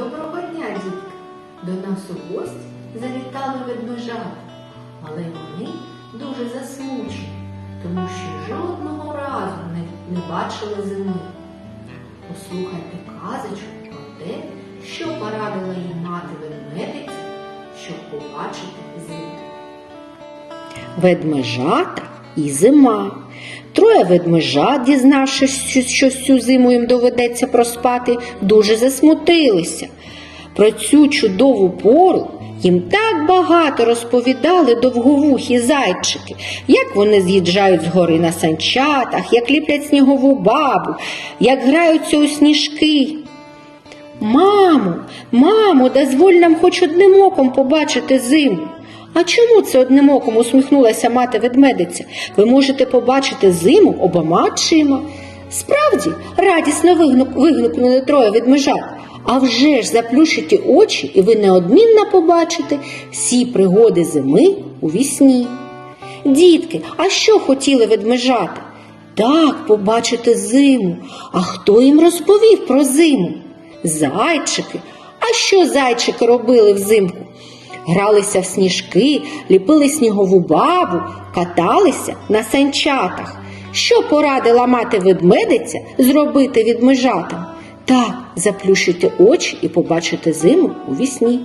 Доброго дня, дітки! До нас у гості завітали ведмежата, але вони дуже засмучені, тому що жодного разу не, не бачили зими. Послухайте казочку про те, що порадила їм мати ведмедиця, щоб побачити зиму. Ведмежата і зима. Троє ведмежат, дізнавшись, що цю зиму їм доведеться проспати, дуже засмутилися. Про цю чудову пору їм так багато розповідали довговухі зайчики, як вони з'їжджають з гори на санчатах, як ліплять снігову бабу, як граються у сніжки. Мамо, мамо, дозволь нам хоч одним оком побачити зиму. А чому це одним оком усміхнулася мати ведмедиця? Ви можете побачити зиму обома очима. Справді, радісно вигукнули троє ведмежат. А вже ж заплющите очі, і ви неодмінно побачите всі пригоди зими у вісні. Дітки, а що хотіли ведмежата? Так, побачити зиму. А хто їм розповів про зиму? Зайчики. А що зайчики робили взимку? Гралися в сніжки, ліпили снігову бабу, каталися на санчатах. Що порадила мати ведмедиця зробити відмежатам? Так, заплющити очі і побачити зиму у вісні.